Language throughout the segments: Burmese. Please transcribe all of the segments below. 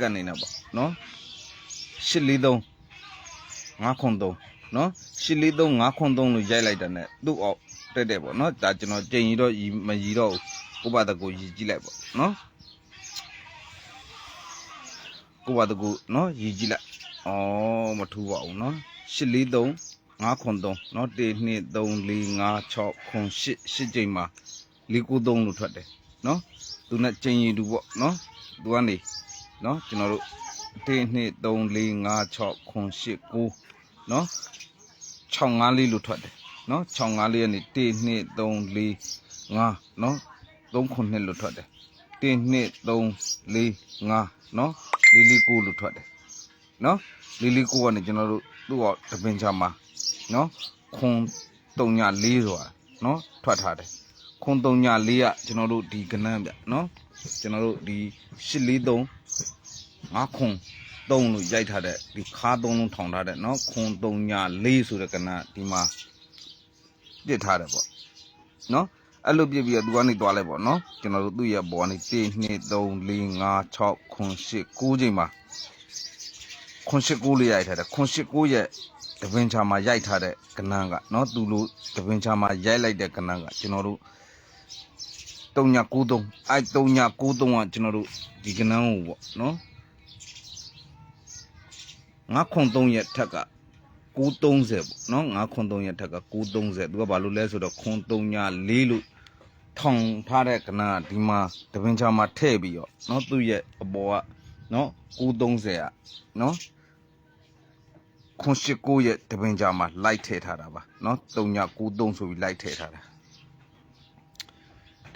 ကနေနေပေါ့နော်843 503နော်843 503လို့ရိုက်လိုက်တာ ਨੇ သူ့အောက်တက်တယ်ပေါ့နော်ဒါကျွန်တော်ကြိမ်ကြီးတော့ရီမရီတော့ဘူးကိုပါတကူရီကြည့်လိုက်ပေါ့နော်ကိုပါတကူနော်ရီကြည့်လိုက်ဩမထူပါဘူးနော်843 503နော်1 2 3 4 5 6 9 8 8ကြိမ်မှာ493လို့ထွက်တယ်နော်သူနဲ့ကြိမ်ရီတူပေါ့နော်သူကနေ နော်ကျွန်တော်တို့1 2 3 4 5 6 9 8 9နော်6 5လေးလို့ထွက်တယ်နော်6 5လေးကနေ1 2 3 4 5နော်3ခုနှစ်လို့ထွက်တယ်1 2 3 4 5နော်လေးလေးကိုလို့ထွက်တယ်နော်လေးလေးကိုကနေကျွန်တော်တို့သူ့အောင်တပင်ချာမှာနော်ခွန်3ည4ဆိုတာနော်ထွက်ထားတယ်ခွန်3ည4ကကျွန်တော်တို့ဒီကနန်းဗျနော် ကျွန်တော်တို့ဒီ843 ငါခွန်3လို့ရိုက်ထားတဲ့ဒီခါ3လုံးထောင်ထားတဲ့เนาะခွန်3ည4ဆိုတဲ့ကဏ္ဍဒီမှာပြစ်ထားတယ်ပေါ့เนาะအဲ့လိုပြစ်ပြီးတော့သူကနေတွားလိုက်ပေါ့เนาะကျွန်တော်တို့သူ့ရဲ့ဘောကနေ1 2 3 4 5 6ခွန်8 9ချိန်မှာခွန်8 9လေးရိုက်ထားတယ်ခွန်8 9ရဲ့တပင်ချာမှာရိုက်ထားတဲ့ကဏ္ဍကเนาะသူလိုတပင်ချာမှာရိုက်လိုက်တဲ့ကဏ္ဍကကျွန်တော်တို့ 3ည93အဲ့3ည93ကကျွန်တော်တို့ဒီကဏ္ဍကိုပေါ့เนาะ 903ရဲ့ထက်က930ပေါ့နော်903ရဲ့ထက်က930သူကဘာလို့လဲဆိုတော့ခွန်3ည4လို့ထောင်ထားတဲ့ကဏ္ဍကဒီမှာတပင်ချာမှာထည့်ပြီးတော့နော်သူ့ရဲ့အပေါ်ကနော်930อ่ะနော်ခွန်89ရဲ့တပင်ချာမှာလိုက်ထည့်ထားတာပါနော်3ည93ဆိုပြီးလိုက်ထည့်ထားတာ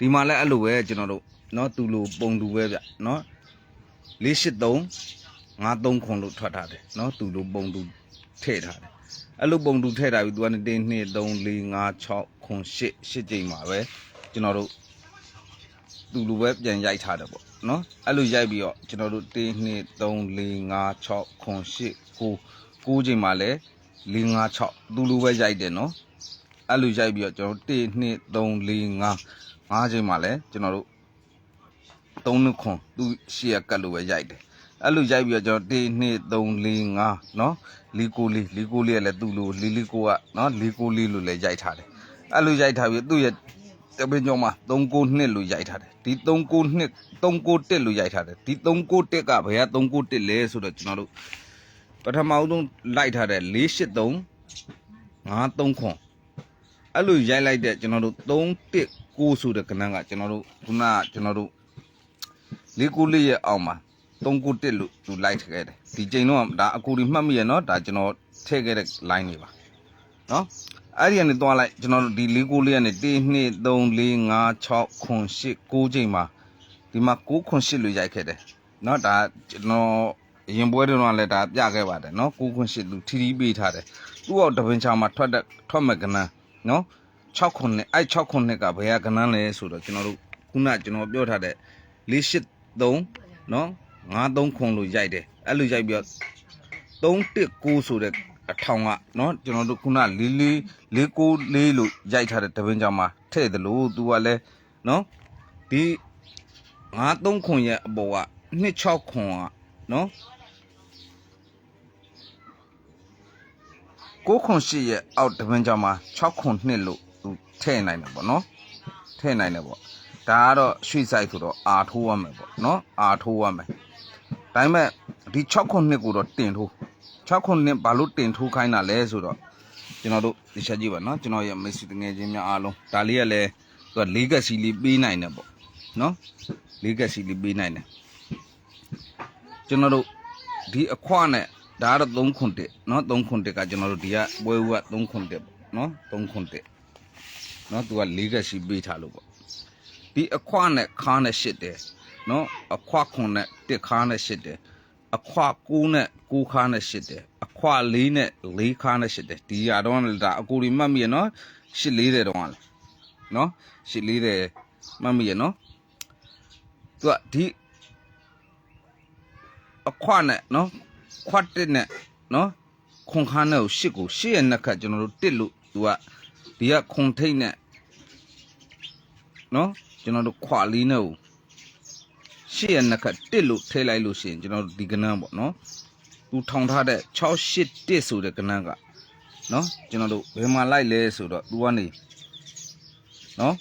ဒီမှာလည်းအဲ့လိုပဲကျွန်တော်တို့နော်သူလိုပုံတူပဲဗျနော်483 ငါသုံးခွန်လို့ထွက်ထားတယ်เนาะသူလိုပုံတူထည့်ထားတယ်အဲ့လိုပုံတူထည့်ထားပြီးသူကနေ1 2 3 4 5 6ခွန်8 8ကြိမ်မှာပဲကျွန်တော်တို့သူလိုပဲပြန်ရိုက်ထားတယ်ပေါ့เนาะအဲ့လိုရိုက်ပြီးတော့ကျွန်တော်တို့1 2 3 4 5 6ခွန်8 9 9ကြိမ်မှာလဲ4 5 6သူလိုပဲရိုက်တယ်เนาะအဲ့လိုရိုက်ပြီးတော့ကျွန်တော်1 2 3 4 5 5ကြိမ်မှာလဲကျွန်တော်တို့3နှစ်ခွန်သူရှေ့ကကတ်လိုပဲရိုက်တယ် အဲ့လိုရိုက်ပြီးတော့ကျွန်တော်1 2 3 4 5เนาะလီကိုလေးလီကိုလေးကလည်းသူ့လိုလီလီကိုကเนาะလီကိုလေးလို့လည်းရိုက်ထားတယ်အဲ့လိုရိုက်ထားပြီးသူ့ရဲ့တပင်းကျော်မှာ392လို့ရိုက်ထားတယ်ဒီ392 391လို့ရိုက်ထားတယ်ဒီ391ကဘယ်က391လဲဆိုတော့ကျွန်တော်တို့ပထမဆုံးလိုက်ထားတဲ့483 53ခွန် အဲ့လိုရိုက်လိုက်တဲ့ကျွန်တော်တို့319ဆိုတဲ့ကဏ္ဍကကျွန်တော်တို့ခုနကကျွန်တော်တို့လေးကိုလေးရဲ့အောက်မှာ391လို့သူလိုက်ထည့်ခဲ့တယ်ဒီချိန်တော့ဒါအကူဒီမှတ်မိရနော်ဒါကျွန်တော်ထည့်ခဲ့တဲ့ line တွေပါနော်အဲ့ဒီကနေသွားလိုက်ကျွန်တော်တို့ဒီ၄ကိုလေးကနေ1 2 3 4 5 6ခွန်8 9ချိန်မှာဒီမှာ9ခွန်8လို့ရိုက်ခဲ့တယ်နော်ဒါကျွန်တော်အရင်ပွဲတုန်းကလည်းဒါပြခဲ့ပါတယ်နော်9ခွန်8သူထီထီပေးထားတယ်သူ့အောက်တပင်ချာမှာထွက်တဲ့ထွက်မဲ့ကနန်း နော်6ခုနှစ်အဲ့6ခုနှစ်ကဘယ်ဟာကဏ္ဍလဲဆိုတော့ကျွန်တော်တို့ခုနကျွန်တော်ပြောထားတဲ့483နော်53ခွန်လို့ရိုက်တယ်အဲ့လိုရိုက်ပြီးတော့319ဆိုတဲ့အထောင်ကနော်ကျွန်တော်တို့ခုန444လို့ရိုက်ထားတဲ့တပင်းကြောင်မှာထည့်တယ်လို့သူကလည်းနော်ဒီ53ခွန်ရဲ့အပေါ်က26ခွန်ကနော် 608ရဲ့အောက်တပင်းကြောင်မှာ602လို့သူထည့်နိုင်တယ်ပေါ့နော်ထည့်နိုင်တယ်ပေါ့ဒါကတော့ရွှေဆိုင်ဆိုတော့အာထိုးရမယ်ပေါ့နော်အာထိုးရမယ်ဒါပေမဲ့ဒီ602ကိုတော့တင်ထိုး602ဘာလို့တင်ထိုးခိုင်းတာလဲဆိုတော့ကျွန်တော်တို့ဒီချက်ကြည့်ပါနော်ကျွန်တော်ရဲ့ Messi တငယ်ချင်းများအားလုံးဒါလေးကလည်းသူက legacy လေးပေးနိုင်တယ်ပေါ့နော် legacy လေးပေးနိုင်တယ်ကျွန်တော်တို့ဒီအခွနဲ့ ဒါကတော့3ခွန်တက်နော်3ခွန်တက်ကကျွန်တော်တို့ဒီကပွဲဦးက3ခွန်တက်ပေါ့နော်3ခွန်တက်နော်သူကလေးကက်စီပေးထားလို့ပေါ့ဒီအခွနဲ့ခါနဲ့ရှစ်တယ်နော်အခွခွန်နဲ့တစ်ခါနဲ့ရှစ်တယ်အခွကိုးနဲ့ကိုးခါနဲ့ရှစ်တယ်အခွလေးနဲ့လေးခါနဲ့ရှစ်တယ်ဒီရတော့လည်းဒါအကူဒီမှတ်မိရနော်ရှစ်လေးတဲ့တော့လေနော်ရှစ်လေးတဲ့မှတ်မိရနော်သူကဒီအခွနဲ့နော် ခွတစ်နဲ့နော်ခွန်ခါနဲ့ကိုရှစ်ကိုရှစ်ရဲ့နှစ်ခတ်ကျွန်တော်တို့တစ်လို့သူကဒီကခွန်ထိတ်နဲ့နော်ကျွန်တော်တို့ခွလေးနဲ့ကိုရှေ့ရနှစ်ခတ်တစ်လို့ထည့်လိုက်လို့ရှိရင်ကျွန်တော်တို့ဒီကနန်းပေါ့နော်သူထောင်ထားတဲ့681ဆိုတဲ့ကနန်းကနော်ကျွန်တော်တို့ဘယ်မှာလိုက်လဲဆိုတော့သူကနေနော်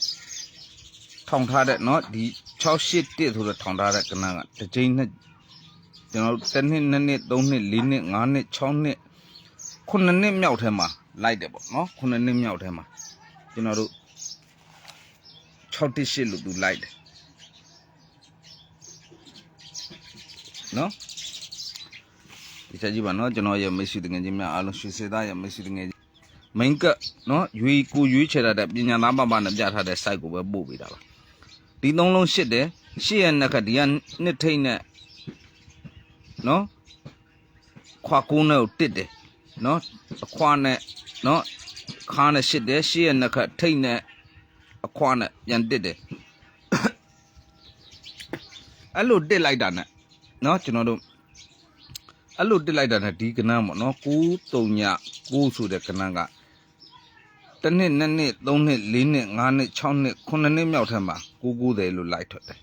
ထောင်ထားတဲ့နော်ဒီ681ဆိုတဲ့ထောင်ထားတဲ့ကနန်းကတစ်ချိန်နဲ့ ကျွန်တော်တို့တစ်နှစ်နှစ်နှစ်သုံးနှစ်လေးနှစ်ငါးနှစ်6နှစ်ခုနှစ်နှစ်မြောက်ထဲမှာလိုက်တယ်ပေါ့နော်ခုနှစ်နှစ်မြောက်ထဲမှာကျွန်တော်တို့618လို့သူလိုက်တယ်နော်ဒီချက်ကြီးပါနော်ကျွန်တော်ရဲ့မိတ်ဆွေတငယ်ချင်းများအားလုံးရွှေစေသားရဲ့မိတ်ဆွေတငယ်ချင်းမိန်ကပ်နော်ရွေကိုရွေးချယ်ရတဲ့ပညာသားပပနဲ့ပြထားတဲ့ site ကိုပဲပို့ပေးတာပါဒီသုံးလုံးရှစ်တယ်ရှစ်ရဲ့နှစ်ခတ်ဒီကနှစ်ထိတ်နဲ့ နော်ခွာကုန်းနဲ့ကိုတစ်တယ်နော်အခွာနဲ့နော်ခါနဲ့ရှစ်တယ်ရှစ်ရဲ့နှက်ခတ်ထိတ်နဲ့အခွာနဲ့ပြန်တစ်တယ်အဲ့လိုတစ်လိုက်တာနဲ့နော်ကျွန်တော်တို့အဲ့လိုတက်လိုက်တာနဲ့ဒီကဏ္ဍပေါ့နော်9 3ည9ဆိုတဲ့ကဏ္ဍကတစ်နှစ်နှစ်နှစ်သုံးနှစ်လေးနှစ်ငါးနှစ်6နှစ်9နှစ်မြောက်ထက်မှာ9 90လို့လိုက်ထွက်တယ်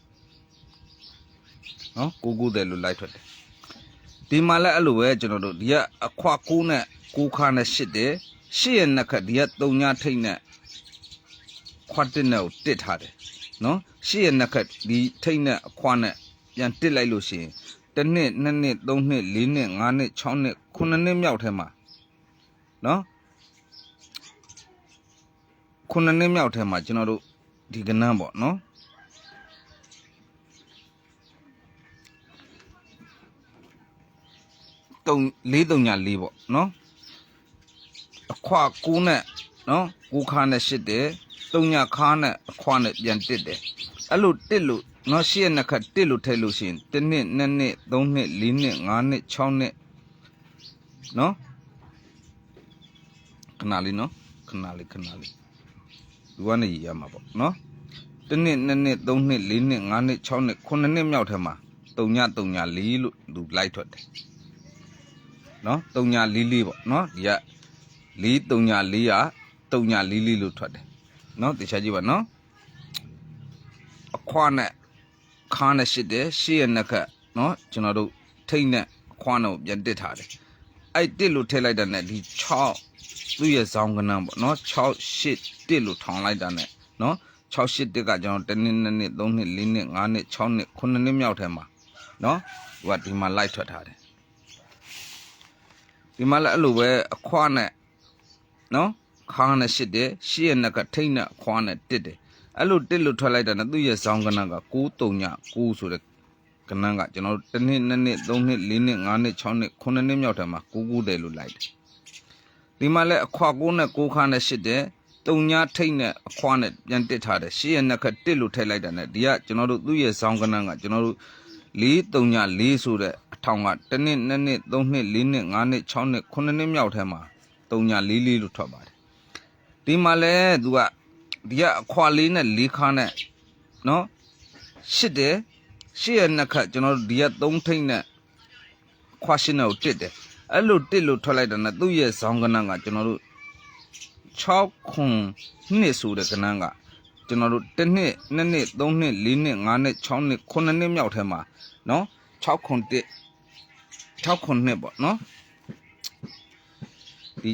နော်9 90လို့လိုက်ထွက်တယ် ဒီမှာလည်းအဲ့လိုပဲကျွန်တော်တို့ဒီကအခွာ9နဲ့9ခါနဲ့8တယ်8ရဲ့နှစ်ခတ်ဒီက3ညထိတ်နဲ့ခွတ်တစ်နဲ့ကိုတစ်ထားတယ်နော်8ရဲ့နှစ်ခတ်ဒီထိတ်နဲ့အခွာနဲ့ပြန်တစ်လိုက်လို့ရှိရင်တစ်နှစ်နှစ်နှစ်သုံးနှစ်လေးနှစ်ငါးနှစ်၆နှစ်ခုနှစ်နှစ်မြောက်ထဲမှာနော်ခုနှစ်နှစ်မြောက်ထဲမှာကျွန်တော်တို့ဒီကနန်းပေါ့နော် တုံလေးတုံညာလေးပေါ့နော်အခွာကူးနဲ့နော်ကူခါနဲ့ရှစ်တယ်တုံညာခါနဲ့အခွာနဲ့ပြန်တစ်တယ်အဲ့လိုတစ်လို့နော်ရှေ့ရနှစ်ခတ်တစ်လို့ထည့်လို့ရှိရင်တစ်နှစ်နှစ်နှစ်သုံးနှစ်လေးနှစ်ငါးနှစ်၆နှစ်နော်ခဏလေးနော်ခဏလေးခဏလေးလူကနေရရမှာပေါ့နော်တစ်နှစ်နှစ်နှစ်သုံးနှစ်လေးနှစ်ငါးနှစ်၆နှစ်ခုနှစ်နှစ်မြောက်ထဲမှာတုံညတုံညလေးလို့လူလိုက်ထွက်တယ် နော်3944ပေါ့နော်ဒီက4344က3944လို့ထွက်တယ်နော်တခြားကြည့်ပါနော်အခွားနဲ့ခါနဲ့ရှစ်တယ်ရှစ်ရနှစ်ခက်နော်ကျွန်တော်တို့ထိတ်နဲ့အခွားနဲ့ကိုပြန်တစ်ထားတယ်အဲ့တစ်လို့ထည့်လိုက်တာနဲ့ဒီ6သူ့ရဲ့ဇောင်းကနန်းပေါ့နော်6 8တစ်လို့ထောင်လိုက်တာနဲ့နော်6 8တစ်ကကျွန်တော်1နှစ်2နှစ်3နှစ်4နှစ်5နှစ်6နှစ်9နှစ်မြောက်ထဲမှာနော်ဟိုကဒီမှာလိုက်ထွက်ထားတယ် ဒီမှာလည်းအဲ့လိုပဲအခွားနဲ့နော်ခါးနဲ့ရှစ်တယ်ရှစ်ရဲ့နှက်ကထိတ်နဲ့အခွားနဲ့တစ်တယ်အဲ့လိုတစ်လို့ထွက်လိုက်တာနဲ့သူ့ရဲ့ဇောင်းကဏ္ဍက9 3 9ဆိုတဲ့ကဏ္ဍကကျွန်တော်တို့1နှစ်2နှစ်3နှစ်4နှစ်5နှစ်6နှစ်9နှစ်မြောက်ထပ်မှာ9 9တယ်လို့လိုက်တယ်ဒီမှာလည်းအခွား9နဲ့9ခါးနဲ့ရှစ်တယ်တုံညာထိတ်နဲ့အခွားနဲ့ပြန်တစ်ထားတယ်ရှေ့ရနှက်ခက်တစ်လို့ထည့်လိုက်တာနဲ့ဒီကကျွန်တော်တို့သူ့ရဲ့ဆောင်းကဏ္ဍကကျွန်တော်တို့၄တုံညာ၄ဆိုတဲ့ ထောင်ကတစ်နှစ်နှစ်နှစ်သုံးနှစ်လေးနှစ်ငါးနှစ်6နှစ်9နှစ်မြောက်ထဲမှာတုံညာလေးလေးလို့ထွက်ပါတယ်ဒီမှာလဲသူကဒီကအခွာလေးနဲ့လေးခါနဲ့နော်ရှစ်တယ်ရှစ်ရဲ့နှစ်ခတ်ကျွန်တော်တို့ဒီကသုံးထိတ်နဲ့ခွာရှင်းနဲ့ကိုတစ်တယ်အဲ့လိုတစ်လို့ထွက်လိုက်တာနဲ့သူ့ရဲ့ဇောင်းကနန်းကကျွန်တော်တို့6ခွန်နှစ်ဆိုတဲ့ကနန်းကကျွန်တော်တို့တစ်နှစ်နှစ်နှစ်သုံးနှစ်လေးနှစ်ငါးနှစ်6နှစ်9နှစ်မြောက်ထဲမှာနော်6ခွန်တစ် 6ခွန်နှစ်ပေါ့နော်ဒီ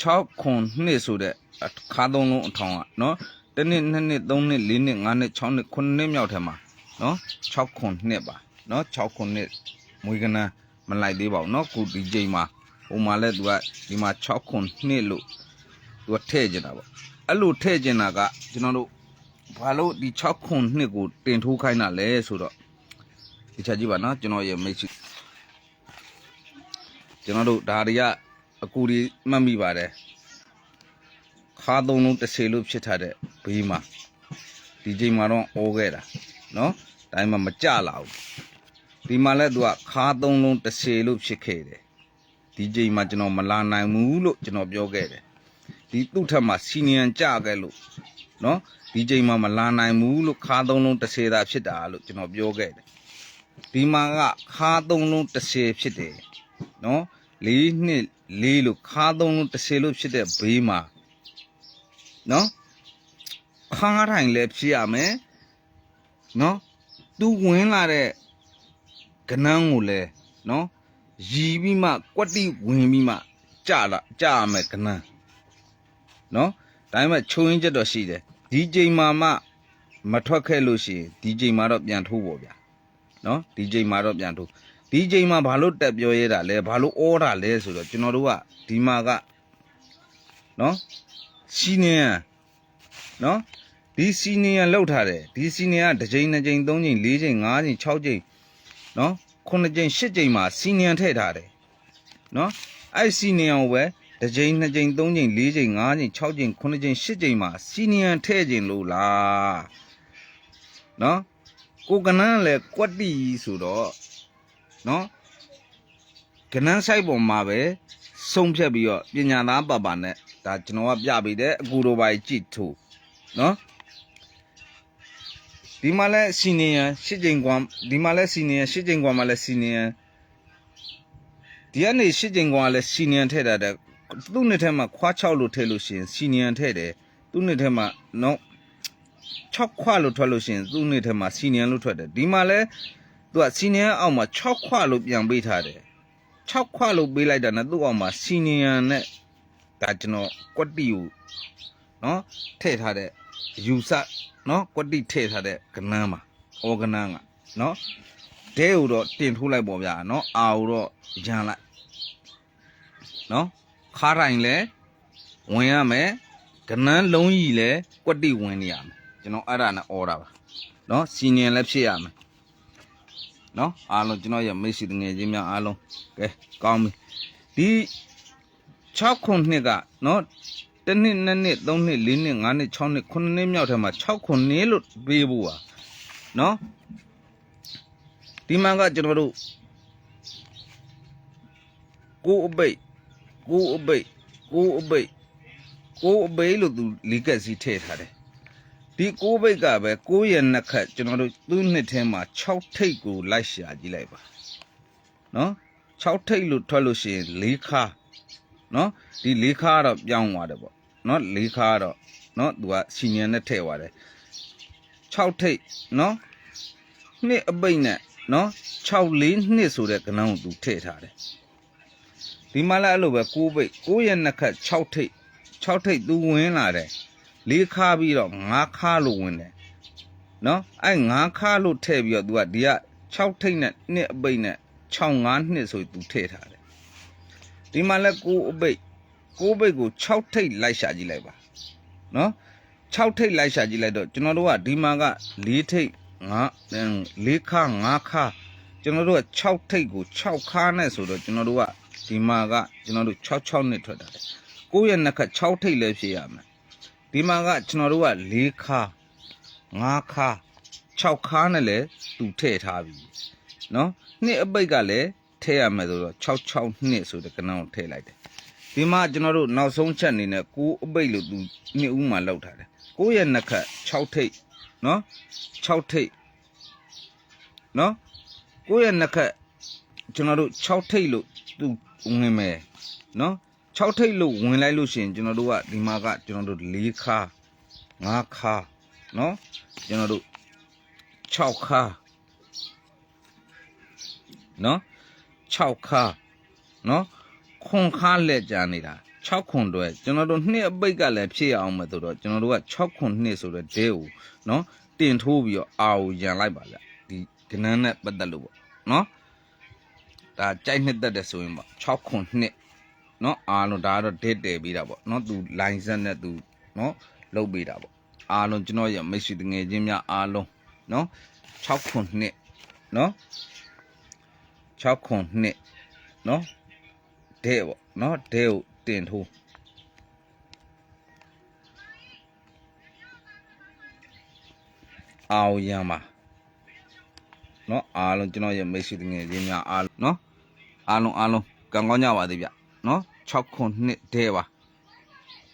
6ခွန်နှစ်ဆိုတဲ့ခါသုံးလုံးအထောင်ကနော်တစ်နှစ်နှစ်နှစ်သုံးနှစ်လေးနှစ်ငါးနှစ်6နှစ်9နှစ်မြောက်ထဲမှာနော်6ခွန်နှစ်ပါနော်6ခွန်နှစ်မွေးကနန်းမလိုက်သေးပါဘူးနော်ခုဒီချိန်မှာဟိုမှာလဲသူကဒီမှာ6ခွန်နှစ်လို့သူကထည့်ကျင်တာပေါ့အဲ့လိုထည့်ကျင်တာကကျွန်တော်တို့ဘာလို့ဒီ6ခွန်နှစ်ကိုတင်ထိုးခိုင်းတာလဲဆိုတော့ဒီချက်ကြည့်ပါနော်ကျွန်တော်ရဲ့မိတ်ဆွေ ကျွန်တော်တို့ဒါတွေကအကူဒီမှတ်မိပါတယ်ခါသုံးလုံးတစ်ဆေလို့ဖြစ်ထားတဲ့ဘေးမှာဒီချိန်မှာတော့ဩခဲ့တာနော်ဒါမှမကြလာဘူးဒီမှာလဲသူကခါသုံးလုံးတစ်ဆေလို့ဖြစ်ခဲ့တယ်ဒီချိန်မှာကျွန်တော်မလာနိုင်ဘူးလို့ကျွန်တော်ပြောခဲ့တယ်ဒီသူ့ထက်မှာစီနီယံကြခဲ့လို့နော်ဒီချိန်မှာမလာနိုင်ဘူးလို့ခါသုံးလုံးတစ်ဆေသာဖြစ်တာလို့ကျွန်တော်ပြောခဲ့တယ်ဒီမှာကခါသုံးလုံးတစ်ဆေဖြစ်တယ်နော် လေးနှစ်လေးလို့ခါသုံးလုံးတစ်ဆေလို့ဖြစ်တဲ့ဘေးမှာနော်ခါးထိုင်လည်းဖြစ်ရမယ်နော်သူဝင်လာတဲ့ကနန်းကိုလဲနော်ရီပြီးမှကွက်တိဝင်ပြီးမှကြာလာကြာရမယ်ကနန်းနော်ဒါပေမဲ့ချိုးရင်းချက်တော့ရှိတယ်ဒီချိန်မှာမှမထွက်ခဲ့လို့ရှိရင်ဒီချိန်မှာတော့ပြန်ထိုးပေါ့ဗျာနော်ဒီချိန်မှာတော့ပြန်ထိုး ဒီချိန်မှာဘာလို့တက်ပြောရဲတာလဲဘာလို့ဩတာလဲဆိုတော့ကျွန်တော်တို့ကဒီမှာကနော်စီနီယံနော်ဒီစီနီယံလောက်ထားတယ်ဒီစီနီယံကတစ်ချိန်နှစ်ချိန်သုံးချိန်လေးချိန်ငါးချိန်၆ချိန်နော်ခုနှစ်ချိန်ရှစ်ချိန်မှာစီနီယံထည့်ထားတယ်နော်အဲ့စီနီယံကိုပဲတစ်ချိန်နှစ်ချိန်သုံးချိန်လေးချိန်ငါးချိန်၆ချိန်ခုနှစ်ချိန်ရှစ်ချိန်မှာစီနီယံထည့်ခြင်းလို့လားနော်ကိုကနန်းလည်းကွက်တီဆိုတော့ နော်ကနန်းဆိုင်ပေါ်မှာပဲဆုံးဖြတ်ပြီးတော့ပညာသားပါပါနဲ့ဒါကျွန်တော်ကပြပေးတယ်အကူတော်ပါကြည့်ထို့နော်ဒီမှာလဲစီနီယံရှစ်ချိန်ကွာဒီမှာလဲစီနီယံရှစ်ချိန်ကွာမှာလဲစီနီယံဒီကနေရှစ်ချိန်ကွာလဲစီနီယံထည့်တာတဲ့သူ့နှစ်ထဲမှာခွား6လို့ထည့်လို့ရှိရင်စီနီယံထည့်တယ်သူ့နှစ်ထဲမှာနော်6ခွလို့ထွက်လို့ရှိရင်သူ့နှစ်ထဲမှာစီနီယံလို့ထွက်တယ်ဒီမှာလဲ သူကစီနီယံအောက်မှာ6ခွလို့ပြန်ပေးထားတယ်6ခွလို့ပေးလိုက်တာနဲ့သူ့အောက်မှာစီနီယံနဲ့ဒါကျွန်တော်ကွက်တီကိုနော်ထည့်ထားတဲ့ယူဆနော်ကွက်တီထည့်ထားတဲ့ကနန်းမှာဩကနန်းကနော်ဒဲကိုတော့တင်ထိုးလိုက်ပေါ့ဗျာနော်အာကိုတော့ရန်လိုက်နော်ခါတိုင်းလဲဝင်ရမယ်ကနန်းလုံးကြီးလဲကွက်တီဝင်နေရမယ်ကျွန်တော်အဲ့ဒါနဲ့ဩတာပါနော်စီနီယံလည်းဖြစ်ရမယ် နော်အားလုံးကျွန်တော်ရဲ့မိတ်ဆွေတငယ်ချင်းများအားလုံးကဲကောင်းပြီဒီ6ခုနှစ်ကနော်တစ်နှစ်နှစ်နှစ်သုံးနှစ်လေးနှစ်ငါးနှစ်6နှစ်9နှစ်မြောက်ထဲမှာ6ခုနှစ်လို့ပေးဖို့ပါနော်ဒီမှာကကျွန်တော်တို့ကိုအပိတ်ကိုအပိတ်ကိုအပိတ်ကိုအပိတ်လို့သူလီကက်စီထည့်ထားတယ် ဒီကိုအပိတ်ကပဲကိုရဲ့နှစ်ခတ်ကျွန်တော်တို့သူ့နှစ်ထဲမှာ6ထိပ်ကိုလိုက်ရှာကြည့်လိုက်ပါနော်6ထိပ်လို့ထွက်လို့ရှိရင်၄ခါနော်ဒီ၄ခါကတော့ပြောင်းသွားတယ်ပေါ့နော်၄ခါကတော့နော်သူကစီနီယံနဲ့ထည့်သွားတယ်6ထိပ်နော်နှစ်အပိတ်နဲ့နော်6လေးနှစ်ဆိုတဲ့ကဏ္ဍကိုသူထည့်ထားတယ်ဒီမှာလည်းအဲ့လိုပဲ6ပိတ်6ရဲ့နှစ်ခတ်6ထိပ်6ထိပ်သူဝင်လာတယ် ၄ခါပြီးတော့5ခါလို့ဝင်တယ်နော်အဲ့5ခါလို့ထည့်ပြီးတော့သူကဒီက6ထိပ်နဲ့နှစ်အပိတ်နဲ့6 5နှစ်ဆိုသူထည့်ထားတယ်ဒီမှာလည်း6အပိတ်6ပိတ်ကို6ထိပ်လိုက်ရှာကြည့်လိုက်ပါနော်6ထိပ်လိုက်ရှာကြည့်လိုက်တော့ကျွန်တော်တို့ကဒီမှာက4ထိပ်5 4ခါ5ခါကျွန်တော်တို့က6ထိပ်ကို6ခါနဲ့ဆိုတော့ကျွန်တော်တို့ကဒီမှာကကျွန်တော်တို့6 6နှစ်ထွက်တာတယ်ကိုယ့်ရဲ့နှစ်ခတ်6ထိပ်လည်းဖြစ်ရမယ် ဒီမှာကကျွန်တော်တို့က4ခါ5ခါ6ခါနဲ့လည်းသူထည့်ထားပြီနော်နှစ်အပိတ်ကလည်းထည့်ရမယ်ဆိုတော့6 6နှစ်ဆိုတဲ့ကဏ္ဍကိုထည့်လိုက်တယ်ဒီမှာကျွန်တော်တို့နောက်ဆုံးချက်အနေနဲ့ကိုအပိတ်လို့သူနှစ်ဦးမှလောက်ထားတယ်ကိုရဲ့နှစ်ခတ်6ထိပ်နော်6ထိပ်နော်ကိုရဲ့နှစ်ခတ်ကျွန်တော်တို့6ထိပ်လို့သူဝင်မယ်နော် 6ထိပ်လို့ဝင်လိုက်လို့ရှိရင်ကျွန်တော်တို့ကဒီမှာကကျွန်တော်တို့4ခါ5ခါနော်ကျွန်တော်တို့6ခါနော်6ခါနော်ခွန်ခါလက်ကြနေတာ6ခွန်တော့ကျွန်တော်တို့နှစ်အပိတ်ကလည်းဖြစ်အောင်မယ်ဆိုတော့ကျွန်တော်တို့က6ခွန်နှစ်ဆိုတော့ဒဲကိုနော်တင်ထိုးပြီးတော့အာကိုရန်လိုက်ပါဗျဒီကနန်းနဲ့ပတ်သက်လို့ပေါ့နော်ဒါကြိုက်နှစ်သက်တယ်ဆိုရင်ပေါ့6ခွန်နှစ် နော်အားလုံးဒါကတော့ date တည်ပြီးတာပေါ့နော်သူ license နဲ့သူနော်လုပ်ပေးတာပေါ့အားလုံးကျွန်တော်ရမိတ်ဆွေတငယ်ချင်းများအားလုံးနော်6ခွန်နှစ်နော်6ခွန်နှစ်နော်ဒဲပေါ့နော်ဒဲကိုတင်ထိုးအောင်ရမ်းပါနော်အားလုံးကျွန်တော်ရဲ့မိတ်ဆွေတငယ်ချင်းများအားလုံးနော်အားလုံးအားလုံးကံကောင်းကြပါသေးဗျ နော်6ခွန်နှစ်ဒဲပါ